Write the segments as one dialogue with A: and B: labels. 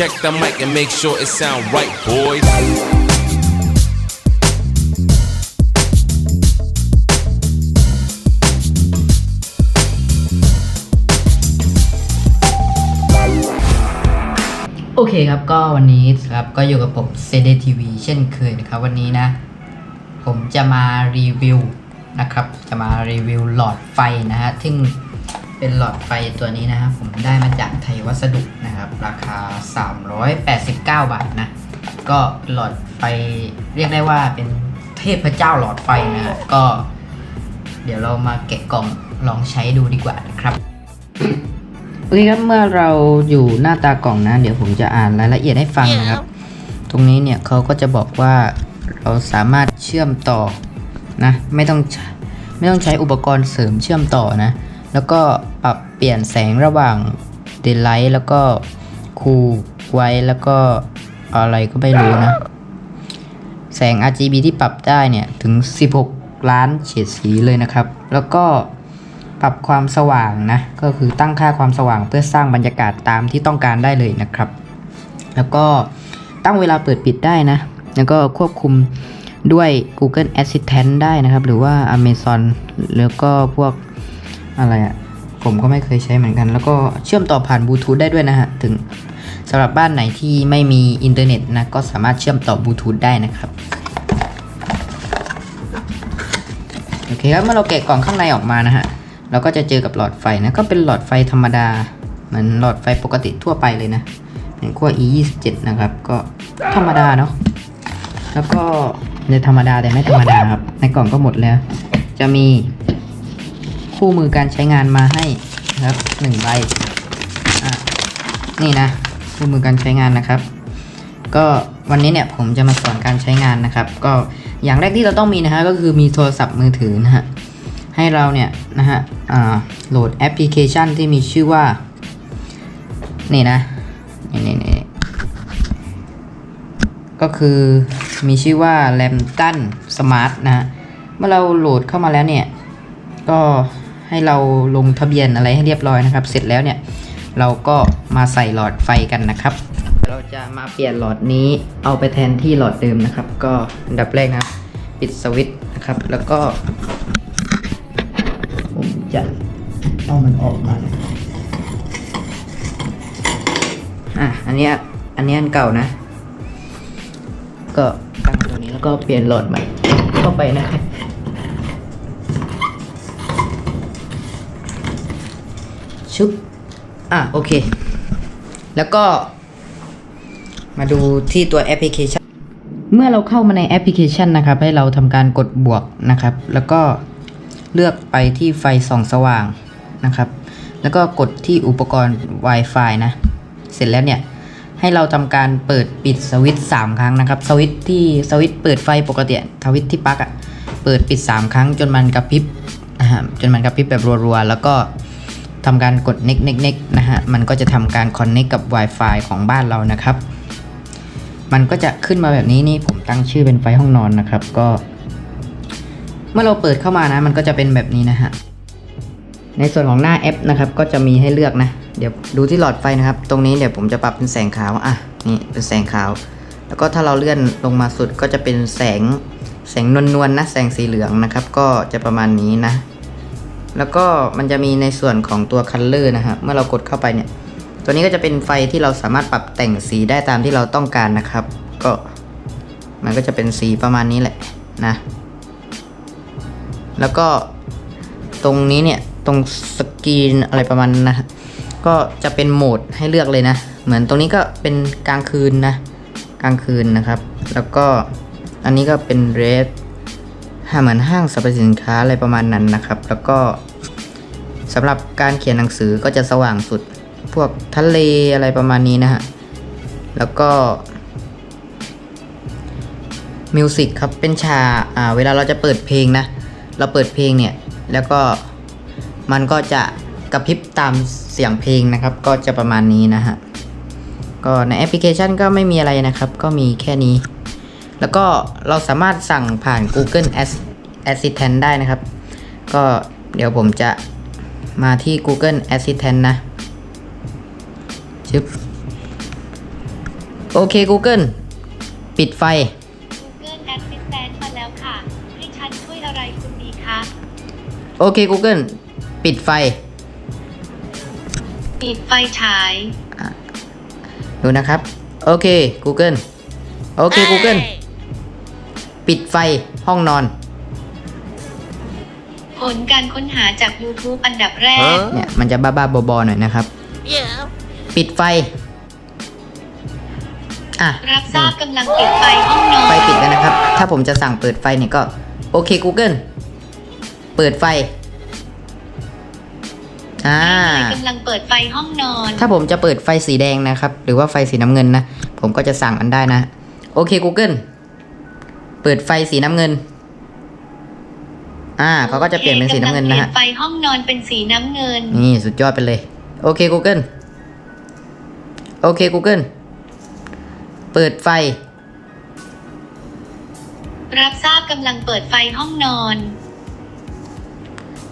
A: check the mic and make sure it sound right, boys.
B: โอเคครับก็วันนี้ครับก็อยู่กับผมเซเดทีวีเช่นเคยนะครับ วันนี้นะ ผมจะมารีวิวนะครับ จะมารีวิวหลอดไฟนะฮะ ซึ่ง เป็นหลอดไฟตัวนี้นะครับผมได้มาจากไทยวัสดุนะครับ ราคา 389 บาทนะ ก็หลอดไฟเรียกได้ว่าเป็นเทพเจ้าหลอดไฟนะฮะก็ เดี๋ยวเรามาแกะกล่องลองใช้ดูดีกว่านะครับโอเคครับเมื่อเราอยู่หน้าตากล่องนะ เดี๋ยวผมจะอ่านรายละเอียดให้ฟังนะครับ ตรงนี้เนี่ยเขาก็จะบอกว่าเราสามารถเชื่อมต่อนะ ไม่ต้องไม่ต้องใช้อุปกรณ์เสริมเชื่อมต่อนะ แล้วก็ปรับเปลี่ยนแสงระหว่าง daylight แล้วก็คูลไว้แล้วก็อะไรก็ไม่รู้นะ แสง RGB ที่ปรับได้เนี่ย ถึง 16 ล้านเฉดสีเลยนะครับ แล้วก็ปรับความสว่างนะ ก็คือตั้งค่าความสว่างเพื่อสร้างบรรยากาศตามที่ต้องการได้เลยนะครับ แล้วก็ตั้งเวลาเปิดปิดได้นะ แล้วก็ควบคุมด้วย Google Assistant ได้นะครับ หรือว่า Amazon แล้วก็พวก อะไรอะผมก็ไม่เคยใช้เหมือนกัน แล้วก็เชื่อมต่อผ่านบลูทูธได้ด้วยนะฮะ ถึงสำหรับบ้านไหนที่ไม่มีอินเทอร์เน็ตนะ ก็สามารถเชื่อมต่อบลูทูธได้นะครับ โอเคครับ เมื่อเราแกะกล่องข้างในออกมานะฮะ เราก็จะเจอกับหลอดไฟนะ ก็เป็นหลอดไฟธรรมดา เหมือนหลอดไฟปกติทั่วไปเลยนะเป็นขั้ว e 2 7นะครับ ก็ธรรมดาเนาะ แล้วก็ในธรรมดาแต่ไม่ธรรมดาครับ ในกล่องก็หมดแล้ว จะมี คู่มือการใช้งานมาให้นะครับหนึ่งใบนี่นะคู่มือการใช้งานนะครับ ก็วันนี้เนี่ยผมจะมาสอนการใช้งานนะครับ ก็อย่างแรกที่เราต้องมีนะฮะก็คือมีโทรศัพท์มือถือนะฮะให้เราเนี่ยนะฮะโหลดแอปพลิเคชันที่มีชื่อว่า นี่นะนี่นี่นี่ก็คือมีชื่อว่า l a m p t o n Smart นะฮะเมื่อเราโหลดเข้ามาแล้วเนี่ย ก็ ให้เราลงทะเบียนอะไรให้เรียบร้อยนะครับ เสร็จแล้วเนี่ยเราก็มาใส่หลอดไฟกันนะครับ เราจะมาเปลี่ยนหลอดนี้เอาไปแทนที่หลอดเดิมนะครับ ก็อันดับแรกนะครับ ปิดสวิตช์นะครับ แล้วก็ ผมจะเอามันออกมาอะอันนี้อันนี้อันเก่านะ ก็ตั้งตรงนี้แล้วก็เปลี่ยนหลอดใหม่เข้าไปนะครับ ชุบอะโอเค แล้วก็ มาดูที่ตัวแอปพลิเคชัน เมื่อเราเข้ามาในแอปพลิเคชันนะครับ ให้เราทำการกดบวกนะครับ แล้วก็เลือกไปที่ไฟส่องสว่างนะครับ แล้วก็กดที่อุปกรณ์ Wi-Fi นะ เสร็จแล้วเนี่ยให้เราทำการเปิดปิดสวิตช์3ครั้งนะครับ สวิตช์ที่สวิตช์เปิดไฟปกติสวิตช์ที่ปลั๊กอะ่ะเปิดปิด 3 ครั้งจนมันกระพริบนะฮะจนมันกระพริบแบบรัวๆ แล้วก็ ทำการกด next next next นะฮะ มันก็จะทำการ connect กับ Wi-Fi ของบ้านเรานะครับ มันก็จะขึ้นมาแบบนี้นี่ผมตั้งชื่อเป็นไฟห้องนอนนะครับ ก็ เมื่อเราเปิดเข้ามานะ มันก็จะเป็นแบบนี้นะฮะ ในส่วนของหน้าแอปนะครับ ก็จะมีให้เลือกนะ เดี๋ยวดูที่หลอดไฟนะครับ ตรงนี้เดี๋ยวผมจะปรับเป็นแสงขาว อะ นี่เป็นแสงขาว แล้วก็ถ้าเราเลื่อนลงมาสุดก็จะเป็นแสงแสงนวลๆนะแสงสีเหลืองนะครับ ก็จะประมาณนี้นะ แล้วก็มันจะมีในส่วนของตัวคัลเลอร์นะฮะเมื่อเรากดเข้าไปเนี่ย ตัวนี้ก็จะเป็นไฟที่เราสามารถปรับแต่งสีได้ตามที่เราต้องการนะครับ ก็มันก็จะเป็นสีประมาณนี้แหละนะ แล้วก็ตรงนี้เนี่ยตรงสกรีนอะไรประมาณนั้นนะก็จะเป็นโหมดให้เลือกเลยนะ เหมือนตรงนี้ก็เป็นกลางคืนนะ กลางคืนนะครับ แล้วก็อันนี้ก็เป็นเรด เหมือนห้างสรรพสินค้าอะไรประมาณนั้นนะครับ แล้วก็สำหรับการเขียนหนังสือก็จะสว่างสุด พวกทะเลอะไรประมาณนี้นะฮะ แล้วก็มิวสิกครับเป็นชาอ่าเวลาเราจะเปิดเพลงนะ เราเปิดเพลงเนี่ย แล้วก็มันก็จะกระพริบตามเสียงเพลงนะครับ ก็จะประมาณนี้นะฮะ ก็ในแอปพลิเคชันก็ไม่มีอะไรนะครับ ก็มีแค่นี้ แล้วก็เราสามารถสั่งผ่าน Google Ass- Assistant ได้นะครับ ก็เดี๋ยวผมจะมาที่ Google Assistant นะชึบโอเค Google ปิดไฟ
C: Google Assistant มาแล้วค่ะ ให้ฉันช่วยอะไรคุณดีคะ
B: โอเค Google ปิดไฟ
C: ปิดไฟฉาย
B: ดูนะครับ โอเค Google โอเค Google ปิดไฟห้องนอน
C: ผลการค้นหาจาก YouTube อันดับแรก
B: เนี่ยมันจะบ้าๆบอๆหน่อยนะครับ ปิดไฟ อะ
C: รับทราบกำลังปิดไฟห้องนอน
B: ไฟปิดแล้วนะครับ ถ้าผมจะสั่งเปิดไฟเนี่ยก็ โอเค Google เปิดไฟ อ่า
C: กำลังเปิดไฟห้องนอน
B: ถ้าผมจะเปิดไฟสีแดงนะครับ หรือว่าไฟสีน้ำเงินนะ ผมก็จะสั่งมันได้นะ โอเค Google เปิดไฟสีน้ำเงิน อ่าเขาก็จะเปลี่ยนเป็นสีน้ำเงินนะ
C: กำลั
B: ฮะ
C: เปลี่ยไฟห้องนอนเป็นสีน้ำเงิน
B: นี่สุดยอดไปเลย โอเค Google โอเค Google เปิดไฟ
C: รับทราบกำลังเปิดไฟห้องนอน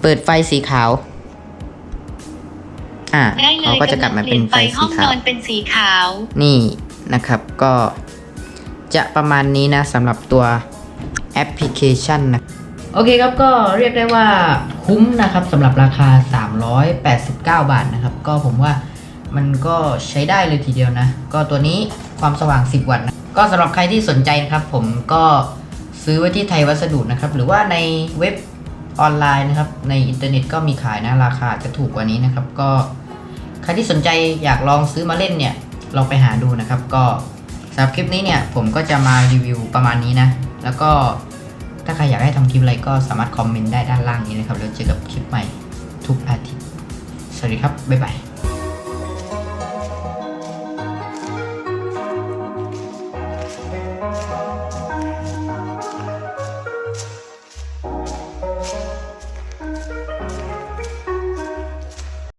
B: เปิดไฟสีขาว อ่า
C: ได้เล
B: เขา
C: ย
B: ก็จะกลับมาเป็นไฟ
C: ห้
B: สี
C: องน
B: ขาว
C: อนเป็นสีขาว
B: นี่นะครับก็ จะประมาณนี้นะสำหรับตัวแอปพลิเคชันนะโอเคครับก็เรียกได้ว่าคุ้มนะครับสำหรับราคา 389 บาทนะครับ ก็ผมว่ามันก็ใช้ได้เลยทีเดียวนะ ก็ตัวนี้ความสว่าง 10 วัตต์นะก็สำหรับใครที่สนใจนะครับ ผมก็ซื้อไว้ที่ไทยวัสดุนะครับ หรือว่าในเว็บออนไลน์นะครับในอินเทอร์เน็ตก็มีขายนะราคาจะถูกกว่านี้นะครับ ก็ใครที่สนใจอยากลองซื้อมาเล่นเนี่ยลองไปหาดูนะครับ ก็ำหรับคลิปนี้เนี่ยผมก็จะมารีวิวประมาณนี้นะ แล้วก็ถ้าใครอยากให้ทำคลิปอะไรก็สามารถคอมเมนต์ได้ด้านล่างนี้นะครับ แล้วเจอกับคลิปใหม่ทุกอาทิตย์ สวัสดีครับ บ๊ายบาย